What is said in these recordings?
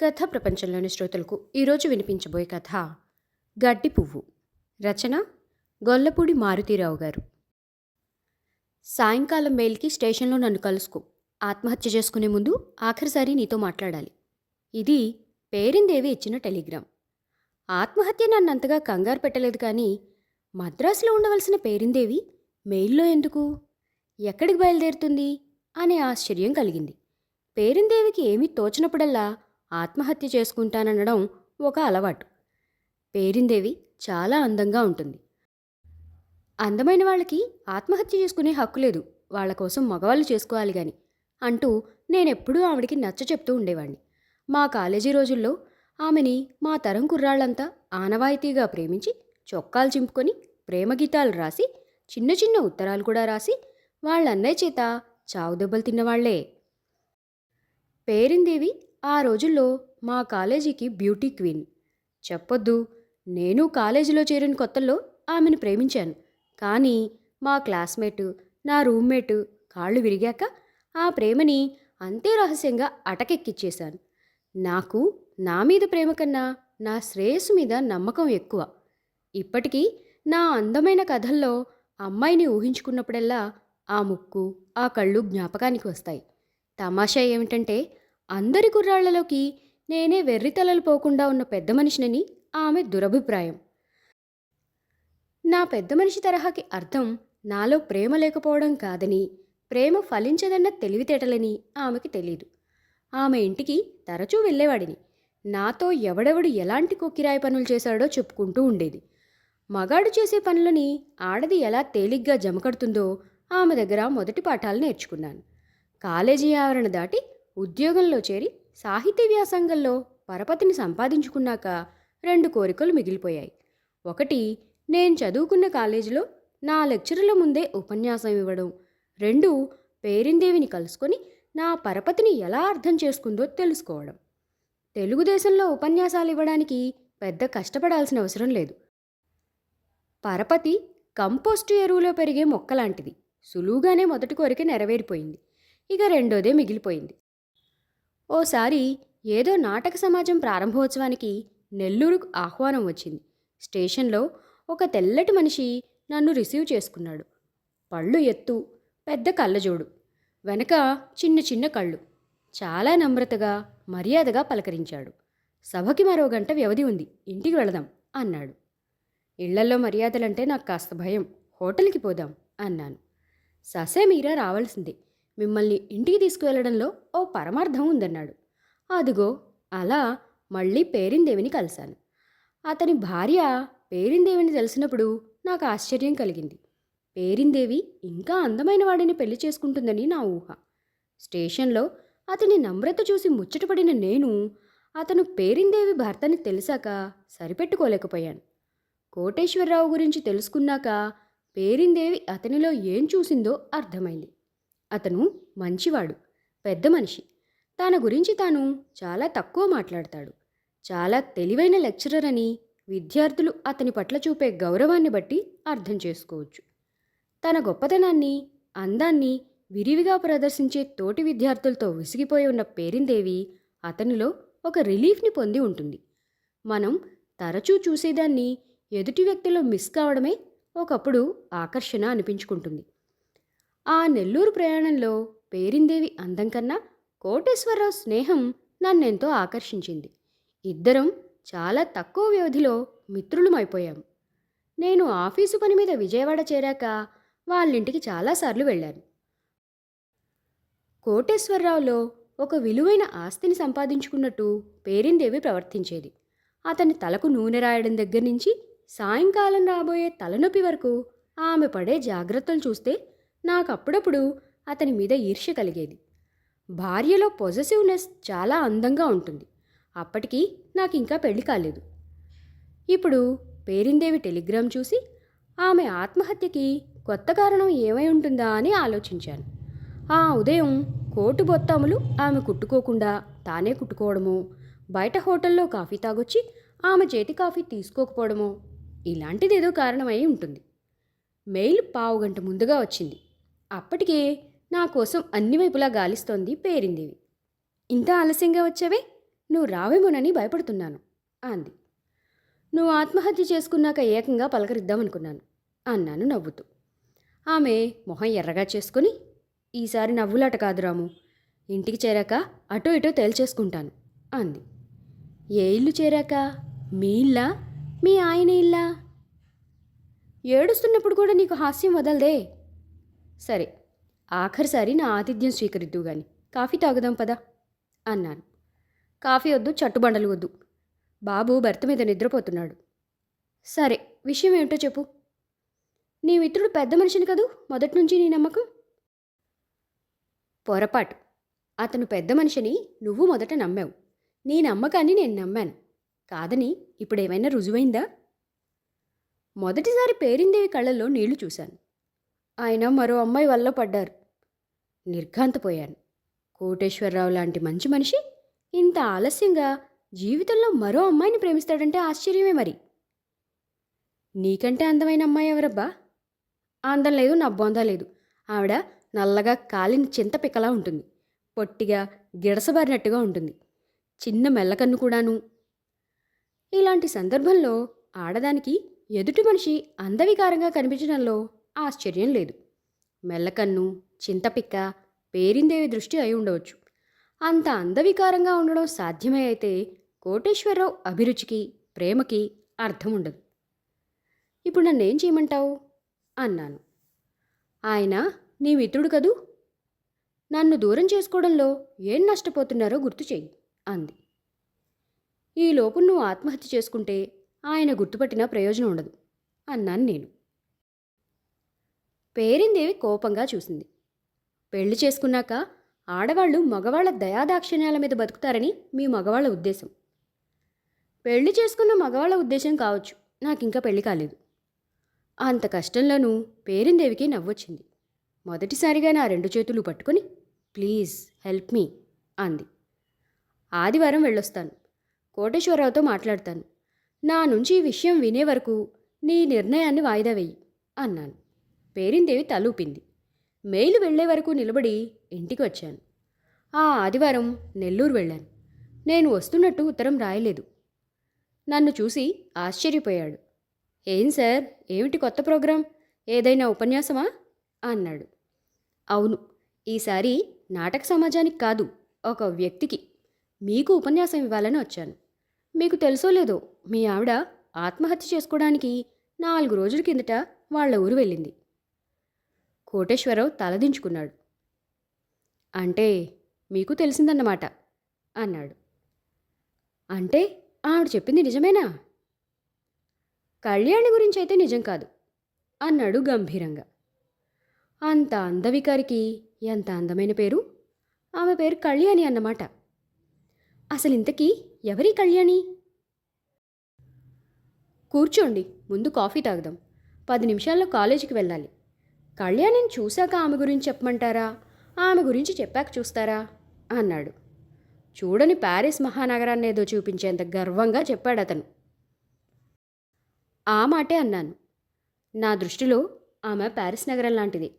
కథ ప్రపంచంలోని శ్రోతలకు ఈరోజు వినిపించబోయే కథ గడ్డి పువ్వు. రచన గొల్లపూడి మారుతీరావు గారు. సాయంకాలం మేల్కి స్టేషన్లో నన్ను కలుసుకో. ఆత్మహత్య చేసుకునే ముందు ఆఖరిసారి నీతో మాట్లాడాలి. ఇది పేరిందేవి ఇచ్చిన టెలిగ్రామ్. ఆత్మహత్య నన్నంతగా కంగారు పెట్టలేదు కానీ మద్రాసులో ఉండవలసిన పేరిందేవి మెయిల్లో ఎందుకు? ఎక్కడికి బయలుదేరుతుంది? అనే ఆశ్చర్యం కలిగింది. పేరిందేవికి ఏమీ తోచినప్పుడల్లా ఆత్మహత్య చేసుకుంటాననడం ఒక అలవాటు. పేరిందేవి చాలా అందంగా ఉంటుంది. అందమైన వాళ్ళకి ఆత్మహత్య చేసుకునే హక్కు లేదు. వాళ్ళ కోసం మగవాళ్ళు చేసుకోవాలి కానీ అంటూ నేనెప్పుడూ ఆవిడికి నచ్చ చెప్తూ ఉండేవాణ్ణి. మా కాలేజీ రోజుల్లో ఆమెని మా తరం కుర్రాళ్ళంతా ఆనవాయితీగా ప్రేమించి చొక్కాలు చింపుకొని ప్రేమగీతాలు రాసి చిన్న చిన్న ఉత్తరాలు కూడా రాసి వాళ్ళన్నయ్య చేత చావు దెబ్బలు తిన్నవాళ్ళే. పేరిందేవి ఆ రోజుల్లో మా కాలేజీకి బ్యూటీ క్వీన్. చెప్పొద్దు నేను కాలేజీలో చేరిన కొత్తల్లో ఆమెను ప్రేమించాను. కానీ మా క్లాస్మేటు నా రూమ్మేటు కాళ్ళు విరిగాక ఆ ప్రేమని అంతే రహస్యంగా అటకెక్కిచ్చేశాను. నాకు నా మీద ప్రేమ కన్నా నా శ్రేయస్సు మీద నమ్మకం ఎక్కువ. ఇప్పటికీ నా అందమైన కథల్లో అమ్మాయిని ఊహించుకున్నప్పుడల్లా ఆ ముక్కు ఆ కళ్ళు జ్ఞాపకానికి వస్తాయి. తమాషా ఏమిటంటే అందరి కుర్రాళ్ళలోకి నేనే వెర్రితలలు పోకుండా ఉన్న పెద్ద మనిషినని ఆమె దురభిప్రాయం. నా పెద్ద మనిషి తరహాకి అర్థం నాలో ప్రేమ లేకపోవడం కాదని ప్రేమ ఫలించదన్న తెలివితేటలని ఆమెకి తెలీదు. ఆమె ఇంటికి తరచూ వెళ్ళేవాడిని. నాతో ఎవడెవడు ఎలాంటి కొక్కిరాయి పనులు చేశాడో చెప్పుకుంటూ ఉండేది. మగాడు చేసే పనులని ఆడది ఎలా తేలిగ్గా జమకడుతుందో ఆమె దగ్గర మొదటి పాఠాలు నేర్చుకున్నాను. కాలేజీ ఆవరణ దాటి ఉద్యోగంలో చేరి సాహిత్య వ్యాసంగంలో పరపతిని సంపాదించుకున్నాక రెండు కోరికలు మిగిలిపోయాయి. ఒకటి నేను చదువుకున్న కాలేజీలో నా లెక్చరుల ముందే ఉపన్యాసం ఇవ్వడం. రెండు పేరిందేవిని కలుసుకొని నా పరపతిని ఎలా అర్థం చేసుకుందో తెలుసుకోవడం. తెలుగుదేశంలో ఉపన్యాసాలు ఇవ్వడానికి పెద్ద కష్టపడాల్సిన అవసరం లేదు. పరపతి కంపోస్టు ఎరువులో పెరిగే మొక్కలాంటిది. సులువుగానే మొదటి కోరిక నెరవేరిపోయింది. ఇక రెండోదే మిగిలిపోయింది. ఓసారి ఏదో నాటక సమాజం ప్రారంభోత్సవానికి నెల్లూరుకు ఆహ్వానం వచ్చింది. స్టేషన్లో ఒక తెల్లటి మనిషి నన్ను రిసీవ్ చేసుకున్నాడు. పళ్ళు ఎత్తు పెద్ద కళ్ళజోడు వెనక చిన్న చిన్న కళ్ళు. చాలా నమ్రతగా మర్యాదగా పలకరించాడు. సభకి మరో గంట వ్యవధి ఉంది ఇంటికి వెళదాం అన్నాడు. ఇళ్ళలో మర్యాదలంటే నాకు కాస్త భయం హోటల్కి పోదాం అన్నాను. ససే మీరా రావాల్సిందే మిమ్మల్ని ఇంటికి తీసుకువెళ్ళడంలో ఓ పరమార్థం ఉందన్నాడు. అదిగో అలా మళ్ళీ పేరిందేవిని కలిశాను. అతని భార్య పేరిందేవిని తెలిసినప్పుడు నాకు ఆశ్చర్యం కలిగింది. పేరిందేవి ఇంకా అందమైన వాడిని పెళ్ళి చేసుకుంటుందని నా ఊహ. స్టేషన్లో అతని నమ్రత చూసి ముచ్చటపడిన నేను అతను పేరిందేవి భర్తని తెలిసాక సరిపెట్టుకోలేకపోయాను. కోటేశ్వరరావు గురించి తెలుసుకున్నాక పేరిందేవి అతనిలో ఏం చూసిందో అర్థమైంది. అతను మంచివాడు పెద్ద మనిషి. తన గురించి తాను చాలా తక్కువ మాట్లాడతాడు. చాలా తెలివైన లెక్చరర్ అని విద్యార్థులు అతని పట్ల చూపే గౌరవాన్ని బట్టి అర్థం చేసుకోవచ్చు. తన గొప్పతనాన్ని అందాన్ని విరివిగా ప్రదర్శించే తోటి విద్యార్థులతో విసిగిపోయి ఉన్న పేరిందేవి అతనిలో ఒక రిలీఫ్ని పొంది ఉంటుంది. మనం తరచూ చూసేదాన్ని ఎదుటి వ్యక్తిలో మిస్ కావడమే ఒకప్పుడు ఆకర్షణ అనిపించుకుంటుంది. ఆ నెల్లూరు ప్రయాణంలో పేరిందేవి అందం కన్నా కోటేశ్వరరావు స్నేహం నన్నెంతో ఆకర్షించింది. ఇద్దరం చాలా తక్కువ వ్యవధిలో మిత్రులమైపోయాం. నేను ఆఫీసు పని మీద విజయవాడ చేరాక వాళ్ళింటికి చాలాసార్లు వెళ్ళాను. కోటేశ్వరరావులో ఒక విలువైన ఆస్తిని సంపాదించుకున్నట్టు పేరిందేవి ప్రవర్తించేది. అతని తలకు నూనె రాయడం దగ్గర నుంచి సాయంకాలం రాబోయే తలనొప్పి వరకు ఆమె పడే జాగ్రత్తలు చూస్తే నాకు అప్పుడప్పుడు అతని మీద ఈర్ష్య కలిగేది. భార్యలో పొజెసివ్నెస్ చాలా అందంగా ఉంటుంది. అప్పటికి నాకు ఇంకా పెళ్ళి కాలేదు. ఇప్పుడు పేరిందేవి టెలిగ్రామ్ చూసి ఆమె ఆత్మహత్యకి కొత్త కారణం ఏమై ఉంటుందా అని ఆలోచించాను. ఆ ఉదయం కోటు బొత్తాములు ఆమె కుట్టుకోకుండా తానే కుట్టుకోవడము బయట హోటల్లో కాఫీ తాగొచ్చి ఆమె చేతి కాఫీ తీసుకోకపోవడమో ఇలాంటిదేదో కారణమై ఉంటుంది. మెయిల్ పావు గంట ముందుగా వచ్చింది. అప్పటికే నా కోసం అన్ని వైపులా గాలిస్తోంది పేరిందేవి ఇంత ఆలస్యంగా వచ్చావే? నువ్వు రావేమోనని భయపడుతున్నాను అంది. నువ్వు ఆత్మహత్య చేసుకున్నాక ఏకంగా పలకరిద్దామనుకున్నాను అన్నాను నవ్వుతూ. ఆమె మొహం ఎర్రగా చేసుకుని ఈసారి నవ్వులాట కాదు రాము ఇంటికి చేరాక అటో ఇటో తేల్చేసుకుంటాను అంది. ఏ ఇల్లు చేరాక? మీ ఇల్లా? మీ ఆయన ఇల్లా? ఏడుస్తున్నప్పుడు కూడా నీకు హాస్యం వదలదే? సరే ఆఖరిసారి నా ఆతిథ్యం స్వీకరిద్దు గాని. కాఫీ తాగుదాం పదా అన్నాను. కాఫీ వద్దు చట్టుబండలు వద్దు. బాబు భర్త మీద నిద్రపోతున్నాడు. సరే విషయం ఏమిటో చెప్పు. నీ మిత్రుడు పెద్ద మనిషిని కదూ? మొదటి నుంచి నీ నమ్మకం? పొరపాటు. అతను పెద్ద మనిషిని నువ్వు మొదట నమ్మావు. నీ నమ్మకాన్ని నేను నమ్మాను. కాదని ఇప్పుడేమైనా రుజువైందా? మొదటిసారి పేరిందేవి కళ్ళల్లో నీళ్ళు చూశాను. ఆయన మరో అమ్మాయి వల్ల పడ్డారు. నిర్ఘాంతపోయాను. కోటేశ్వరరావు లాంటి మంచి మనిషి ఇంత ఆలస్యంగా జీవితంలో మరో అమ్మాయిని ప్రేమిస్తాడంటే ఆశ్చర్యమే మరి. నీకంటే అందమైన అమ్మాయి ఎవరబ్బా? అందం లేదు నా లేదు. ఆవిడ నల్లగా కాలిన చింత పిక్కలా ఉంటుంది. పొట్టిగా గిడసబారినట్టుగా ఉంటుంది. చిన్న మెల్లకన్ను కూడాను. ఇలాంటి సందర్భంలో ఆడదానికి ఎదుటి మనిషి అందవికారంగా కనిపించడంలో ఆశ్చర్యం లేదు. మెల్లకన్ను చింతపిక్క పేరిందేవి దృష్టి అయి ఉండవచ్చు. అంత అందవికారంగా ఉండడం సాధ్యమే అయితే కోటేశ్వరరావు అభిరుచికి ప్రేమకి అర్థం ఉండదు ఇప్పుడు నన్నేం చేయమంటావు? అన్నాను. ఆయన నీ మిత్రుడు కదూ? నన్ను దూరం చేసుకోవడంలో ఏం నష్టపోతున్నారో గుర్తు చెయ్యి అంది. ఈలోపు నువ్వు ఆత్మహత్య చేసుకుంటే ఆయన గుర్తుపట్టిన ప్రయోజనం ఉండదు అన్నాను నేను. పేరిందేవి కోపంగా చూసింది. పెళ్ళి చేసుకున్నాక ఆడవాళ్ళు మగవాళ్ళ దయాదాక్షిణ్యాల మీద బతుకుతారని మీ మగవాళ్ళ ఉద్దేశం. పెళ్ళి చేసుకున్న మగవాళ్ళ ఉద్దేశం కావచ్చు. నాకు ఇంకా పెళ్ళి కాలేదు. అంత కష్టంలోనూ పేరిందేవికి నవ్వొచ్చింది. మొదటిసారిగా నా రెండు చేతులు పట్టుకొని ప్లీజ్ హెల్ప్ మీ అంది. ఆదివారం వెళ్ళొస్తాను. కోటేశ్వరరావుతో మాట్లాడతాను. నా నుంచి ఈ విషయం వినే వరకు నీ నిర్ణయాన్ని వాయిదా వెయ్యి అన్నాను. పేరిందేవి తలూపింది. మెయిల్ వెళ్ళే వరకు నిలబడి ఇంటికి వచ్చాను. ఆ ఆదివారం నెల్లూరు వెళ్ళాను. నేను వస్తున్నట్టు ఉత్తరం రాయలేదు. నన్ను చూసి ఆశ్చర్యపోయాడు. ఏం సార్? ఏమిటి కొత్త ప్రోగ్రాం? ఏదైనా ఉపన్యాసమా? అన్నాడు. అవును ఈసారి నాటక సమాజానికి కాదు ఒక వ్యక్తికి మీకు ఉపన్యాసం ఇవ్వాలని వచ్చాను. మీకు తెలుసో లేదో మీ ఆవిడ ఆత్మహత్య చేసుకోవడానికి నాలుగు రోజుల కిందట వాళ్ళ ఊరు వెళ్ళింది. కోటేశ్వరరావు తలదించుకున్నాడు. అంటే మీకు తెలిసిందన్నమాట అన్నాడు. అంటే ఆవిడ చెప్పింది నిజమేనా? కళ్యాణి గురించి అయితే నిజం కాదు అన్నాడు గంభీరంగా. అంత అందవికారికి ఎంత అందమైన పేరు? ఆమె పేరు కళ్యాణి అన్నమాట. అసలు ఇంతకీ ఎవరి కళ్యాణి? కూర్చోండి ముందు కాఫీ తాగుదాం. పది నిమిషాల్లో కాలేజీకి వెళ్ళాలి. కళ్యాణిని చూశాక ఆమె గురించి చెప్పమంటారా? ఆమె గురించి చెప్పాక చూస్తారా? అన్నాడు. చూడని ప్యారిస్ మహానగరాన్ని ఏదో చూపించేంత గర్వంగా చెప్పాడు అతను. ఆ మాటే అన్నాను. నా దృష్టిలో ఆమె ప్యారిస్ నగరం లాంటిది.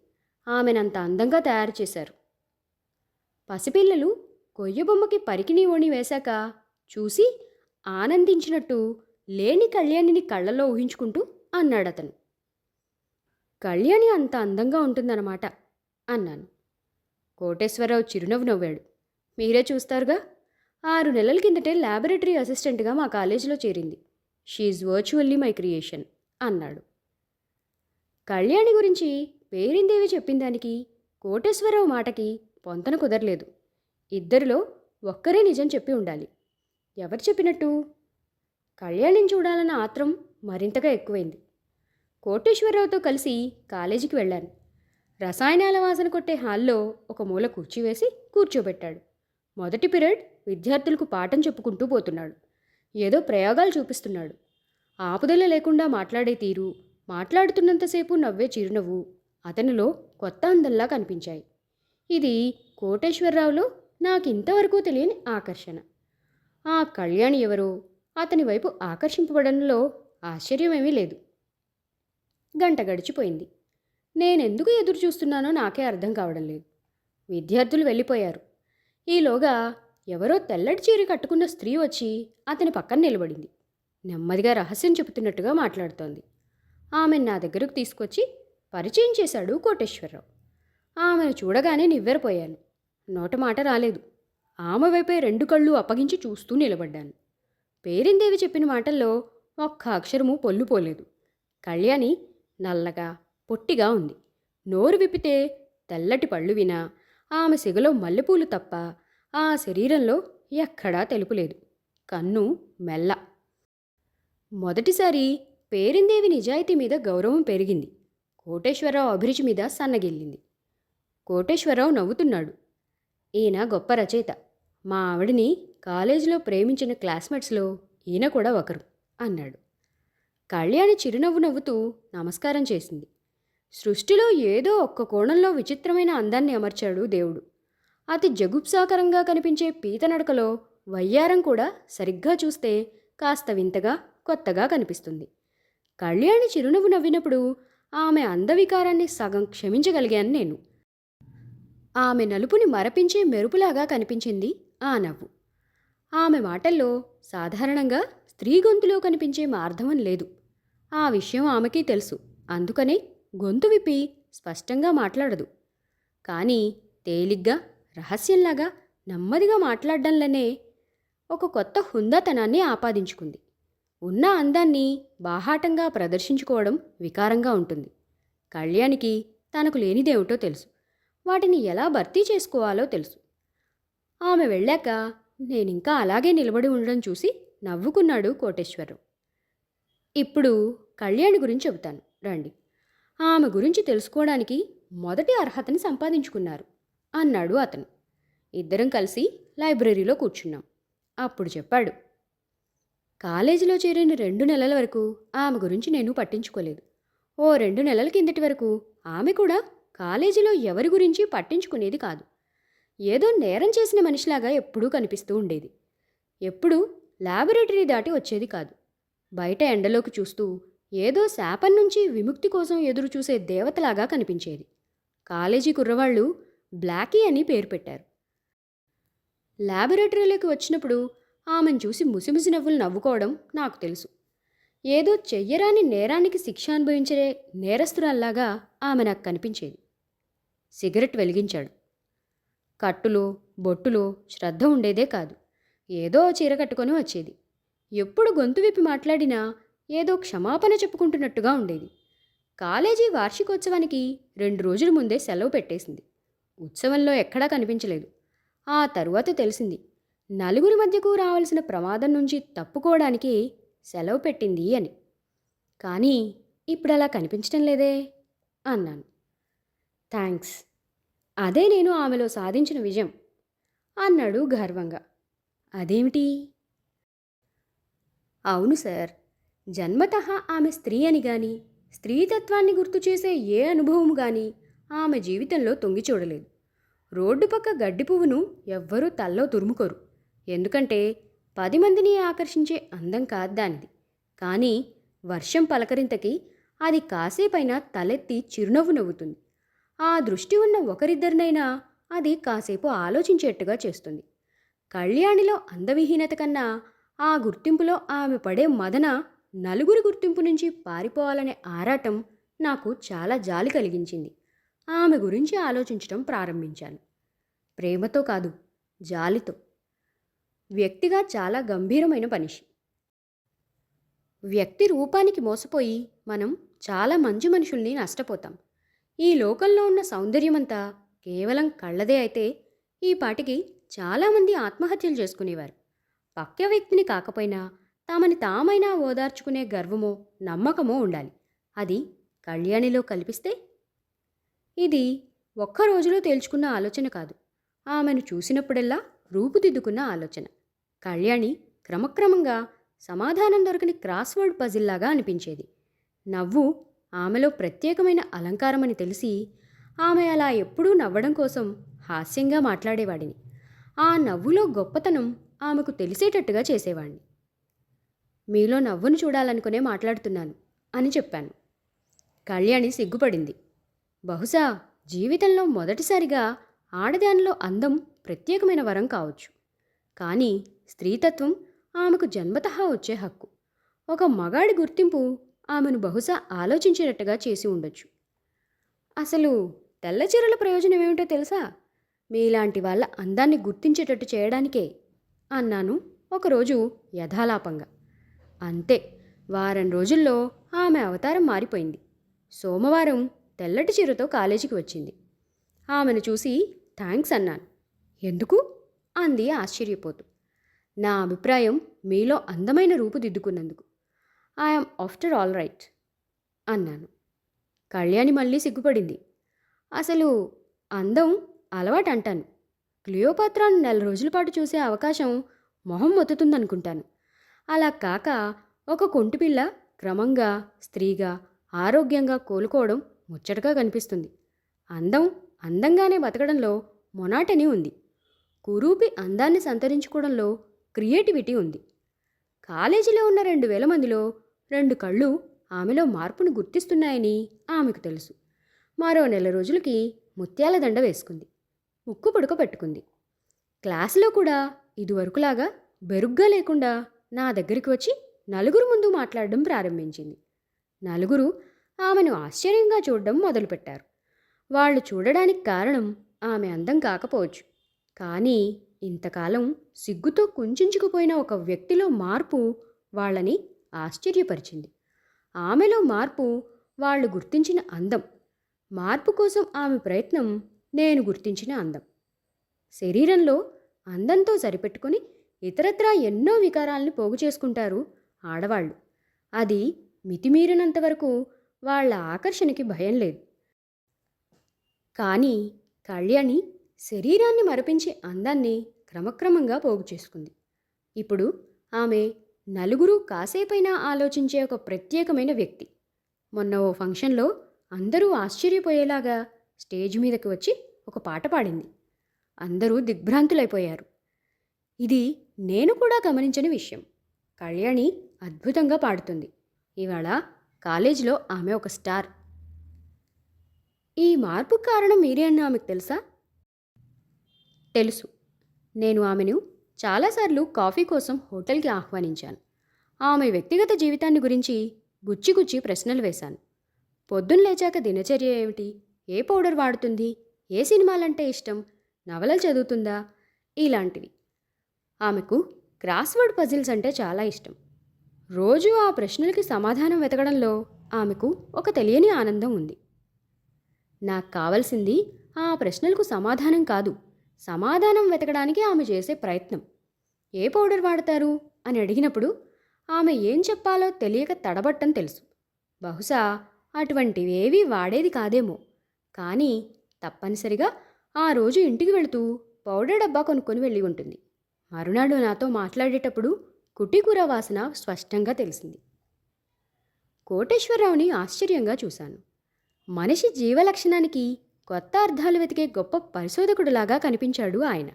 ఆమెనంత అందంగా తయారు చేశారు. పసిపిల్లలు కొయ్యబొమ్మకి పరికిణి ఓణి వేశాక చూసి ఆనందించినట్టు లేని కళ్యాణిని కళ్ళలో ఊహించుకుంటూ అన్నాడతను. కళ్యాణి అంత అందంగా ఉంటుందన్నమాట అన్నాను. కోటేశ్వరరావు చిరునవ్వు నవ్వాడు. మీరే చూస్తారుగా? ఆరు నెలల కిందటే ల్యాబొరేటరీ అసిస్టెంట్గా మా కాలేజీలో చేరింది. షీఈ్ వర్చువల్లీ మై క్రియేషన్ అన్నాడు. కళ్యాణి గురించి పేరిందేవి చెప్పిన దానికి కోటేశ్వరరావు మాటకి పొంతన కుదరలేదు. ఇద్దరిలో ఒక్కరే నిజం చెప్పి ఉండాలి. ఎవరు చెప్పినట్టు? కళ్యాణిని చూడాలన్న ఆత్రం మరింతగా ఎక్కువైంది. కోటేశ్వరరావుతో కలిసి కాలేజీకి వెళ్ళాను. రసాయనాల వాసన కొట్టే హాల్లో ఒక మూల కూర్చివేసి కూర్చోబెట్టాడు. మొదటి పీరియడ్ విద్యార్థులకు పాఠం చెప్పుకుంటూ పోతున్నాడు. ఏదో ప్రయోగాలు చూపిస్తున్నాడు. ఆపుదల లేకుండా మాట్లాడే తీరు మాట్లాడుతున్నంతసేపు నవ్వే చిరునవ్వు అతనిలో కొత్త అందంలా కనిపించాయి. ఇది కోటేశ్వరరావులో నాకు ఇంతవరకు తెలియని ఆకర్షణ. ఆ కళ్యాణి ఎవరో అతని వైపు ఆకర్షింపబడంలో ఆశ్చర్యమేమీ లేదు. గంట గడిచిపోయింది. నేనెందుకు ఎదురు చూస్తున్నానో నాకే అర్థం కావడం లేదు. విద్యార్థులు వెళ్ళిపోయారు. ఈలోగా ఎవరో తెల్లటి చీర కట్టుకున్న స్త్రీ వచ్చి అతని పక్కన నిలబడింది. నెమ్మదిగా రహస్యం చెబుతున్నట్టుగా మాట్లాడుతోంది. ఆమెను నా దగ్గరకు తీసుకొచ్చి పరిచయం చేశాడు కోటేశ్వరరావు. ఆమెను చూడగానే నివ్వెరపోయాను. నోట మాట రాలేదు. ఆమె వైపే రెండు కళ్ళు అప్పగించి చూస్తూ నిలబడ్డాను. పేరిందేవి చెప్పిన మాటల్లో ఒక్క అక్షరము పొల్లుపోలేదు. కళ్యాణి నల్లగా పొట్టిగా ఉంది. నోరు విప్పితే తెల్లటి పళ్ళు వినా ఆమె సిగలో మల్లెపూలు తప్ప ఆ శరీరంలో ఎక్కడా తెలుపులేదు కన్ను మెల్ల. మొదటిసారి పేరిందేవి నిజాయితీ మీద గౌరవం పెరిగింది. కోటేశ్వరరావు అభిరుచి మీద సన్నగిల్లింది. కోటేశ్వరరావు నవ్వుతున్నాడు. ఈయన గొప్ప రచయిత. మా ఆవిడని కాలేజీలో ప్రేమించిన క్లాస్మేట్స్లో ఈయన కూడా ఒకరు అన్నాడు. కళ్యాణి చిరునవ్వు నవ్వుతూ నమస్కారం చేసింది. సృష్టిలో ఏదో ఒక్క కోణంలో విచిత్రమైన అందాన్ని అమర్చాడు దేవుడు. అతి జగుప్సాకరంగా కనిపించే పీత నడకలో వయ్యారం కూడా సరిగ్గా చూస్తే కాస్త వింతగా కొత్తగా కనిపిస్తుంది. కళ్యాణి చిరునవ్వు నవ్వినప్పుడు ఆమె అందవికారాన్ని సగం క్షమించగలిగాను నేను. ఆమె నలుపుని మరపించే మెరుపులాగా కనిపించింది ఆ నవ్వు. ఆమె మాటల్లో సాధారణంగా స్త్రీ గొంతులో కనిపించే మార్ధవం లేదు. ఆ విషయం ఆమెకి తెలుసు. అందుకనే గొంతు విప్పి స్పష్టంగా మాట్లాడదు. కానీ తేలిగ్గా రహస్యంలాగా నెమ్మదిగా మాట్లాడడంలోనే ఒక కొత్త హుందాతనాన్ని ఆపాదించుకుంది. ఉన్న అందాన్ని బాహాటంగా ప్రదర్శించుకోవడం వికారంగా ఉంటుంది. కళ్యాణికి తనకు లేనిదేమిటో తెలుసు. వాటిని ఎలా భర్తీ చేసుకోవాలో తెలుసు. ఆమె వెళ్ళాక నేనింకా అలాగే నిలబడి ఉండడం చూసి నవ్వుకున్నాడు కోటేశ్వరరావు. ఇప్పుడు కళ్యాణి గురించి చెబుతాను. రండి. ఆమె గురించి తెలుసుకోవడానికి మొదటి అర్హతని సంపాదించుకున్నారు అన్నాడు అతను. ఇద్దరం కలిసి లైబ్రరీలో కూర్చున్నాం. అప్పుడు చెప్పాడు. కాలేజీలో చేరిన రెండు నెలల వరకు ఆమె గురించి నేను పట్టించుకోలేదు. ఓ రెండు నెలల కిందటి వరకు ఆమె కూడా కాలేజీలో ఎవరి గురించి పట్టించుకునేది కాదు. ఏదో నేరం చేసిన మనిషిలాగా ఎప్పుడూ కనిపిస్తూ ఉండేది. ఎప్పుడూ లాబొరేటరీ దాటి వచ్చేది కాదు. బయట ఎండలోకి చూస్తూ ఏదో శాపం నుంచి విముక్తి కోసం ఎదురు చూసే దేవతలాగా కనిపించేది. కాలేజీ కుర్రవాళ్ళు బ్లాకీ అని పేరు పెట్టారు. ల్యాబొరేటరీలోకి వచ్చినప్పుడు ఆమెను చూసి ముసిముసి నవ్వులు నవ్వుకోవడం నాకు తెలుసు. ఏదో చెయ్యరాని నేరానికి శిక్ష అనుభవించే నేరస్తురాల్లాగా ఆమె నాకు కనిపించేది. సిగరెట్ వెలిగించాడు. కట్టులో బొట్టులో శ్రద్ధ ఉండేదే కాదు. ఏదో చీర కట్టుకొని వచ్చేది. ఎప్పుడు గొంతు విప్పి మాట్లాడినా ఏదో క్షమాపణ చెప్పుకుంటున్నట్టుగా ఉండేది. కాలేజీ వార్షికోత్సవానికి రెండు రోజుల ముందే సెలవు పెట్టేసింది. ఉత్సవంలో ఎక్కడా కనిపించలేదు. ఆ తరువాత తెలిసింది. నలుగురి మధ్యకు రావాల్సిన ప్రమాదం నుంచి తప్పుకోవడానికి సెలవు పెట్టింది అని. కానీ ఇప్పుడు అలా కనిపించడం లేదే అన్నాను. థ్యాంక్స్ అదే నేను ఆమెలో సాధించిన విజయం అన్నాడు గర్వంగా. అదేమిటి? అవును సార్. జన్మతః ఆమె స్త్రీ అని గాని స్త్రీతత్వాన్ని గుర్తు చేసే ఏ అనుభవం కానీ ఆమె జీవితంలో తొంగి చూడలేదు. రోడ్డు పక్క గడ్డి పువ్వును ఎవ్వరూ తల్లో తురుముకోరు. ఎందుకంటే పది మందిని ఆకర్షించే అందం కాదు దానిది. కానీ వర్షం పలకరింతకి అది కాసేపైనా తలెత్తి చిరునవ్వు నవ్వుతుంది. ఆ దృష్టి ఉన్న ఒకరిద్దరినైనా అది కాసేపు ఆలోచించేట్టుగా చేస్తుంది. కళ్యాణిలో అందవిహీనత కన్నా ఆ గుర్తింపులో ఆమె పడే మదన నలుగురి గుర్తింపు నుంచి పారిపోవాలనే ఆరాటం నాకు చాలా జాలి కలిగించింది. ఆమె గురించి ఆలోచించడం ప్రారంభించాను. ప్రేమతో కాదు జాలితో. వ్యక్తిగా చాలా గంభీరమైన మనిషి. వ్యక్తి రూపానికి మోసపోయి మనం చాలా మంచి మనుషుల్ని నష్టపోతాం. ఈ లోకంలో ఉన్న సౌందర్యమంతా కేవలం కళ్ళదే అయితే ఈ పాటికి చాలామంది ఆత్మహత్యలు చేసుకునేవారు. పక్క వ్యక్తిని కాకపోయినా తామని తామైనా ఓదార్చుకునే గర్వమో నమ్మకమో ఉండాలి. అది కళ్యాణిలో కల్పిస్తే? ఇది ఒక్క రోజులో తేల్చుకున్న ఆలోచన కాదు. ఆమెను చూసినప్పుడల్లా రూపుదిద్దుకున్న ఆలోచన. కళ్యాణి క్రమక్రమంగా సమాధానం దొరకని క్రాస్వర్డ్ పజిల్లాగా అనిపించేది. నవ్వు ఆమెలో ప్రత్యేకమైన అలంకారమని తెలిసి ఆమె అలా ఎప్పుడూ నవ్వడం కోసం హాస్యంగా మాట్లాడేవాడిని. ఆ నవ్వులో గొప్పతనం ఆమెకు తెలిసేటట్టుగా చేసేవాణ్ణి. మీలో నవ్వును చూడాలనుకునే మాట్లాడుతున్నాను అని చెప్పాను. కళ్యాణి సిగ్గుపడింది. బహుశా జీవితంలో మొదటిసారిగా ఆడదానిలో అందం ప్రత్యేకమైన వరం కావచ్చు. కానీ స్త్రీతత్వం ఆమెకు జన్మతహా వచ్చే హక్కు. ఒక మగాడి గుర్తింపు ఆమెను బహుశా ఆలోచించేటట్టుగా చేసి ఉండొచ్చు. అసలు తెల్ల చీరల ప్రయోజనం ఏమిటో తెలుసా? మీలాంటి వాళ్ళ అందాన్ని గుర్తించేటట్టు చేయడానికే అన్నాను ఒకరోజు యథాలాపంగా. అంతే వారం రోజుల్లో ఆమె అవతారం మారిపోయింది. సోమవారం తెల్లటి చీరతో కాలేజీకి వచ్చింది. ఆమెను చూసి థ్యాంక్స్ అన్నాను. ఎందుకు? అంది ఆశ్చర్యపోతూ. నా అభిప్రాయం మీలో అందమైన రూపుదిద్దుకున్నందుకు. ఐఎమ్ ఆఫ్టర్ ఆల్ రైట్ అన్నాను. కళ్యాణి మళ్ళీ సిగ్గుపడింది. అసలు అందం అలవాటు అంటాను క్లియోపాత్రాను నెల రోజుల పాటు చూసే అవకాశం మొహం మొత్తుతుందనుకుంటాను. అలా కాక ఒక కొంటిపిల్ల క్రమంగా స్త్రీగా ఆరోగ్యంగా కోలుకోవడం ముచ్చటగా కనిపిస్తుంది. అందం అందంగానే బతకడంలో మొనాటని ఉంది. కురూపి అందాన్ని సంతరించుకోవడంలో క్రియేటివిటీ ఉంది. కాలేజీలో ఉన్న రెండు వేల మందిలో రెండు కళ్ళు ఆమెలో మార్పును గుర్తిస్తున్నాయని ఆమెకు తెలుసు. మరో నెల రోజులకి ముత్యాల దండ వేసుకుంది. ఉక్కు పుడక క్లాసులో కూడా ఇదివరకులాగా బెరుగ్గా లేకుండా నా దగ్గరికి వచ్చి నలుగురు ముందు మాట్లాడడం ప్రారంభించింది. నలుగురు ఆమెను ఆశ్చర్యంగా చూడడం మొదలుపెట్టారు. వాళ్ళు చూడడానికి కారణం ఆమె అందం కాకపోవచ్చు. కానీ ఇంతకాలం సిగ్గుతో కుంచుకుపోయిన ఒక వ్యక్తిలో మార్పు వాళ్ళని ఆశ్చర్యపరిచింది. ఆమెలో మార్పు వాళ్ళు గుర్తించిన అందం. మార్పు కోసం ఆమె ప్రయత్నం నేను గుర్తించిన అందం. శరీరంలో అందంతో సరిపెట్టుకుని ఇతరత్రా ఎన్నో వికారాలను పోగు చేసుకుంటారు ఆడవాళ్ళు. అది మితిమీరినంత వరకు వాళ్ళ ఆకర్షణకి భయం లేదు. కానీ కళ్యాణి శరీరాన్ని మరపించే అందాన్ని క్రమక్రమంగా పోగు చేసుకుంది. ఇప్పుడు ఆమె నలుగురు కాసేపైనా ఆలోచించే ఒక ప్రత్యేకమైన వ్యక్తి. మొన్న ఓ ఫంక్షన్లో అందరూ ఆశ్చర్యపోయేలాగా స్టేజ్ మీదకి వచ్చి ఒక పాట పాడింది. అందరూ దిగ్భ్రాంతులైపోయారు. ఇది నేను కూడా గమనించని విషయం. కళ్యాణి అద్భుతంగా పాడుతుంది. ఇవాళ కాలేజీలో ఆమె ఒక స్టార్. ఈ మార్పు కారణం మీరే అని ఆమెకు తెలుసా? తెలుసు. నేను ఆమెను చాలాసార్లు కాఫీ కోసం హోటల్కి ఆహ్వానించాను. ఆమె వ్యక్తిగత జీవితాన్ని గురించి గుచ్చిగుచ్చి ప్రశ్నలు వేశాను. పొద్దున్న లేచాక దినచర్య ఏమిటి? ఏ పౌడర్ వాడుతుంది? ఏ సినిమాలంటే ఇష్టం? నవలలు చదువుతుందా? ఇలాంటివి. ఆమెకు క్రాస్వర్డ్ పజిల్స్ అంటే చాలా ఇష్టం. రోజు ఆ ప్రశ్నలకి సమాధానం వెతకడంలో ఆమెకు ఒక తెలియని ఆనందం ఉంది. నాకు కావలసింది ఆ ప్రశ్నలకు సమాధానం కాదు. సమాధానం వెతకడానికి ఆమె చేసే ప్రయత్నం. ఏ పౌడర్ వాడతారు? అని అడిగినప్పుడు ఆమె ఏం చెప్పాలో తెలియక తడబట్టం తెలుసు. బహుశా అటువంటివేవీ వాడేది కాదేమో. కానీ తప్పనిసరిగా ఆ రోజు ఇంటికి వెళుతూ పౌడర్ డబ్బా కొనుక్కొని వెళ్ళి ఉంటుంది. మరునాడు నాతో మాట్లాడేటప్పుడు కుటికూర వాసన స్పష్టంగా తెలిసింది. కోటేశ్వరరావుని ఆశ్చర్యంగా చూశాను. మనిషి జీవలక్షణానికి కొత్త అర్థాలు వెతికే గొప్ప పరిశోధకుడిలాగా కనిపించాడు ఆయన.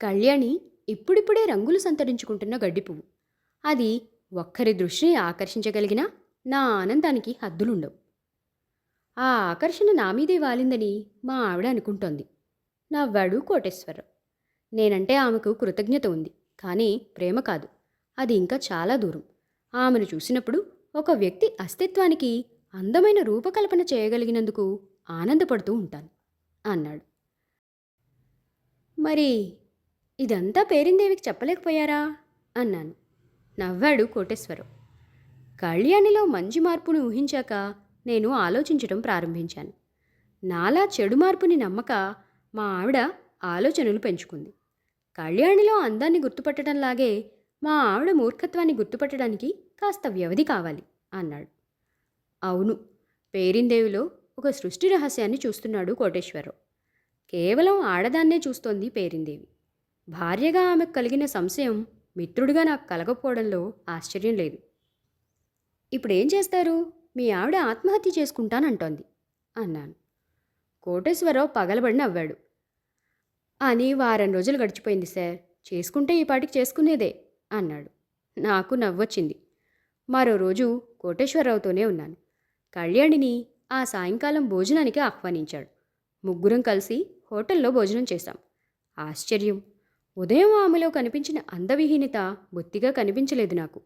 కళ్యాణి ఇప్పుడిప్పుడే రంగులు సంతరించుకుంటున్న గడ్డి పువ్వు అది ఒక్కరి దృష్టిని ఆకర్షించగలిగినా నా ఆనందానికి హద్దులుండవు. ఆ ఆకర్షణ నా మీదే వాలిందని మా ఆవిడ అనుకుంటోంది. నవ్వాడు కోటేశ్వరరావు. నేనంటే ఆమెకు కృతజ్ఞత ఉంది కానీ ప్రేమ కాదు. అది ఇంకా చాలా దూరం. ఆమెను చూసినప్పుడు ఒక వ్యక్తి అస్తిత్వానికి అందమైన రూపకల్పన చేయగలిగినందుకు ఆనందపడుతూ ఉంటాను అన్నాడు. మరి ఇదంతా పేరిందేవికి చెప్పలేకపోయారా? అన్నాను. నవ్వాడు కోటేశ్వరరావు. కళ్యాణిలో మంచి మార్పును ఊహించాక నేను ఆలోచించడం ప్రారంభించాను. నాలా చెడు మార్పుని నమ్మక మా ఆవిడ ఆలోచనలు పెంచుకుంది. కళ్యాణిలో అందాన్ని గుర్తుపట్టడంలాగే మా ఆవిడ మూర్ఖత్వాన్ని గుర్తుపట్టడానికి కాస్త వ్యవధి కావాలి అన్నాడు. అవును పేరిందేవిలో ఒక సృష్టి రహస్యాన్ని చూస్తున్నాడు కోటేశ్వరరావు. కేవలం ఆడదాన్నే చూస్తోంది పేరిందేవి. భార్యగా ఆమెకు కలిగిన సంశయం మిత్రుడిగా నాకు కలగకపోవడంలో ఆశ్చర్యం లేదు. ఇప్పుడేం చేస్తారు? మీ ఆవిడ ఆత్మహత్య చేసుకుంటానంటోంది అన్నాను. కోటేశ్వరరావు పగలబడి నవ్వాడు. అని వారం రోజులు గడిచిపోయింది సార్. చేసుకుంటే ఈ పాటికి చేసుకునేదే అన్నాడు. నాకు నవ్వొచ్చింది. మరో రోజు కోటేశ్వరరావుతోనే ఉన్నాను. కళ్యాణిని ఆ సాయంకాలం భోజనానికి ఆహ్వానించాడు. ముగ్గురం కలిసి హోటల్లో భోజనం చేశాం. ఆశ్చర్యం. ఉదయం ఆమెలో కనిపించిన అందవిహీనత బొత్తిగా కనిపించలేదు నాకు.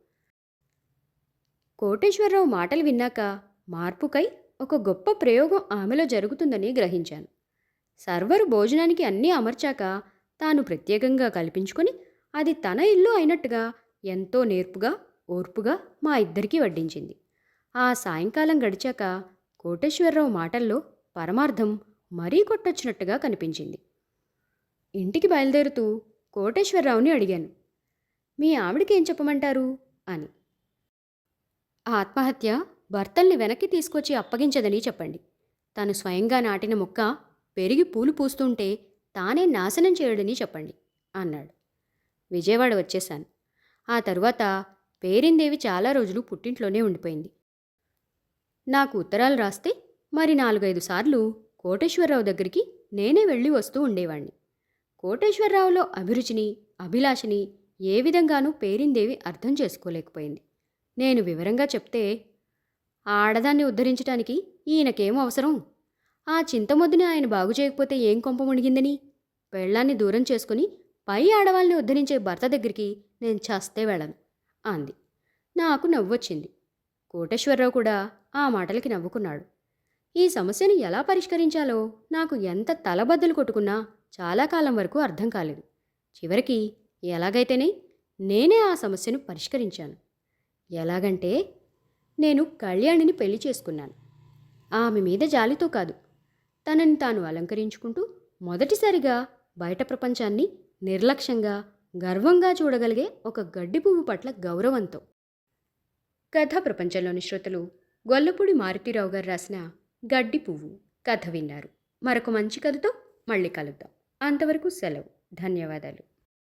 కోటేశ్వరరావు మాటలు విన్నాక మార్పుకై ఒక గొప్ప ప్రయోగం ఆమెలో జరుగుతుందని గ్రహించాను. సర్వరు భోజనానికి అన్నీ అమర్చాక తాను ప్రత్యేకంగా కల్పించుకొని అది తన ఇల్లు అయినట్టుగా ఎంతో నేర్పుగా ఓర్పుగా మా ఇద్దరికీ వడ్డించింది. ఆ సాయంకాలం గడిచాక కోటేశ్వరరావు మాటల్లో పరమార్థం మరీ కొట్టొచ్చినట్టుగా కనిపించింది. ఇంటికి బయలుదేరుతూ కోటేశ్వరరావుని అడిగాను. మీ ఆవిడకి ఏం చెప్పమంటారు? అని. ఆత్మహత్య భర్తల్ని వెనక్కి తీసుకొచ్చి అప్పగించదని చెప్పండి. తను స్వయంగా నాటిన మొక్క పెరిగి పూలు పూస్తుంటే తానే నాశనం చేయడని చెప్పండి అన్నాడు. విజయవాడ వచ్చేశాను. ఆ తరువాత పేరిందేవి చాలా రోజులు పుట్టింట్లోనే ఉండిపోయింది. నాకు ఉత్తరాలు రాస్తే మరి నాలుగైదు సార్లు కోటేశ్వరరావు దగ్గరికి నేనే వెళ్ళి వస్తూ ఉండేవాణ్ణి. కోటేశ్వరరావులో అభిరుచిని అభిలాషని ఏ విధంగానూ పేరిందేవి అర్థం చేసుకోలేకపోయింది. నేను వివరంగా చెప్తే ఆడదాన్ని ఉద్ధరించటానికి ఈయనకేం అవసరం? ఆ చింతమొద్దుని ఆయన బాగు చేయకపోతే ఏం కొంప మునిగిందని? పెళ్ళాన్ని దూరం చేసుకుని పై ఆడవాళ్ళని ఉద్ధరించే భర్త దగ్గరికి నేను చస్తే వెళ్ళను అంది. నాకు నవ్వొచ్చింది. కోటేశ్వరరావు కూడా ఆ మాటలకి నవ్వుకున్నాడు. ఈ సమస్యను ఎలా పరిష్కరించాలో నాకు ఎంత తలబద్దలు కొట్టుకున్నా చాలా కాలం వరకు అర్థం కాలేదు. చివరికి ఎలాగైతేనే నేనే ఆ సమస్యను పరిష్కరించాను. ఎలాగంటే నేను కళ్యాణిని పెళ్ళి చేసుకున్నాను. ఆమె మీద జాలితో కాదు. తనని తాను అలంకరించుకుంటూ మొదటిసారిగా బయట ప్రపంచాన్ని నిర్లక్ష్యంగా గర్వంగా చూడగలిగే ఒక గడ్డి పువ్వు పట్ల గౌరవంతో. కథ ప్రపంచంలోని శ్రోతలు గొల్లపూడి మారుతీరావు గారు రాసిన గడ్డి పువ్వు కథ విన్నారు. మరొక మంచి కథతో మళ్ళీ కలుద్దాం. అంతవరకు సెలవు. ధన్యవాదాలు.